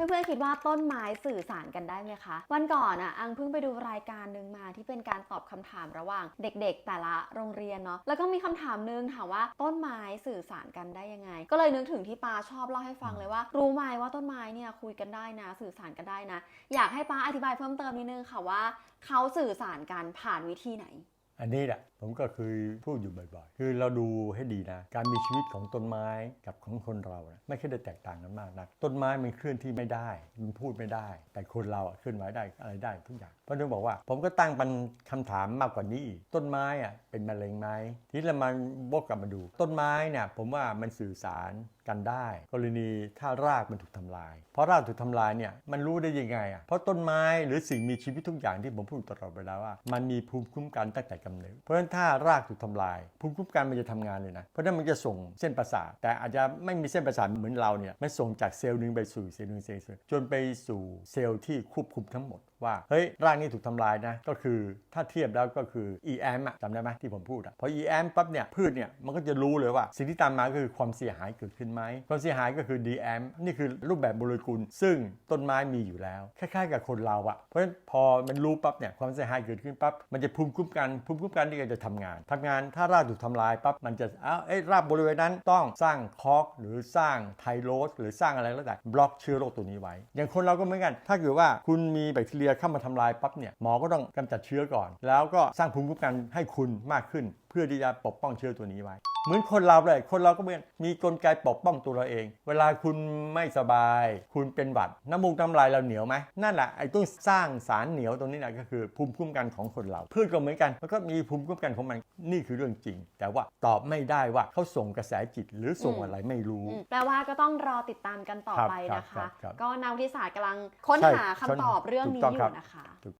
เพื่อนๆคิดว่าต้นไม้สื่อสารกันได้ไหมคะ วันก่อนอะอังเพิ่งไปดูรายการหนึ่งมาที่เป็นการตอบคำถามระหว่างเด็กๆ แต่ละโรงเรียนเนาะแล้วก็มีคำถามหนึงถามว่าต้นไม้สื่อสารกันได้ยังไง ก็เลยนึกถึงที่ปาชอบเล่าให้ฟังเลยว่า รู้ไหมว่าต้นไม้เนี่ยคุยกันได้นะ สื่อสารกันได้นะ อยากให้ปาอธิบายเพิ่มเติมนิดนึงค่ะว่า เขาสื่อสารกันผ่านวิธีไหน อันนี้แหละผมก็เคยพูดอยู่บ่อยๆ คือเราดูให้ดีนะ การมีชีวิตของต้นไม้กับของคนเรานะไม่ค่อยได้แตกต่างกันมากนะต้นไม้มันเคลื่อนที่ไม่ได้ มันพูดไม่ได้ แต่คนเราเคลื่อนไหวได้อะไรได้ทุกอย่าง เพราะนึกบอกว่า ผมก็ตั้งเป็นคำถามมากกว่านี้ ต้นไม้อะเป็นมะเร็งไหมทีนี้เรามาบกกลับมาดู ต้นไม้เนี่ยผมว่ามันสื่อสารกันได้ กรณีถ้ารากมันถูกทำลาย เพราะรากถูกทำลายเนี่ยมันรู้ได้ยังไงอะเพราะต้นไม้หรือสิ่งมีชีวิตทุกอย่างที่ผมพูดตลอดเวลาว่า มันมีภูมิคุ้มกันตั้งแต่กำเนิด เพราะฉะนั้นถ้ารากถูกทำลายภูมิคุ้มกันมันจะทำงานเลยนะ เพราะฉะนั้นมันจะส่งเส้นประสาท แต่อาจจะไม่มีเส้นประสาทเหมือนเราเนี่ยมันส่งจากเซลล์หนึ่งไปสู่เซลล์หนึ่งเซลล์จนไปสู่เซลล์ที่ควบคุมทั้งหมดว่าเฮ้ยร่างนี้ถูกทำลายนะ ก็คือถ้าเทียบแล้วก็คือ EM อะจำได้ไหมที่ผมพูดอะพอ EM ปั๊บเนี่ยพืชเนี่ยมันก็จะรู้เลยว่า สิ่งที่ตามมาก็คือความเสียหายเกิดขึ้นไหมความเสียหายก็คือ DM นี่คือรูปแบบโมเลกุล ซึ่งต้นไม้มีอยู่แล้วคล้ายๆ กับคนเราอะเพราะฉะนั้นพอมันรู้ปั๊บเนี่ยความเสียหายเกิดขึ้นปั๊บมันจะภูมิคุ้มกันภูมิมิคุ้มกันนี่ก็จะทำงานทำงานถ้ารากถูกทำลายปั๊บมันจะอ้าวเอ้รากบริเวณนั้นต้องสร้างคอกหรือสร้างไทโรสหรือสร้างอะไรแล้วแต่บล็อกเชื้อโรคตัวนี้ไว้ อย่างคนเราก็เหมือนกัน ถ้าเกิดว่าคุณมีแบคทีเรียเข้ามาทำลายปั๊บเนี่ยหมอก็ต้องกำจัดเชื้อก่อน แล้วก็สร้างภูมิคุ้มกันให้คุณมากขึ้นเพื่อที่จะปกป้องเชื้อตัวนี้ไว้ เหมือนคนเราเลย คนเราก็เหมือนมีกลไกปกป้องตัวเราเอง เวลาคุณไม่สบาย คุณเป็นหวัด น้ำมูกน้ำลายเราเหนียวไหมนั่นแหละไอ้ต้องสร้างสารเหนียวตรงนี้แหละก็คือภูมิคุ้มกันของคนเราพืชก็เหมือนกันมันก็มีภูมิคุ้มกันของมันนี่คือเรื่องจริง แต่ว่าตอบไม่ได้ว่าเขาส่งกระแสจิตหรือส่งอืมอะไรไม่รู้อืมแปลว่าก็ต้องรอติดตามกันต่อครับไปครับนะครัคะบครับก็นักวิทยาศาสตร์กำลังค้นใช่หาคำตอบเรื่องนี้ถูกต้องอครัยู่บนะคะถูก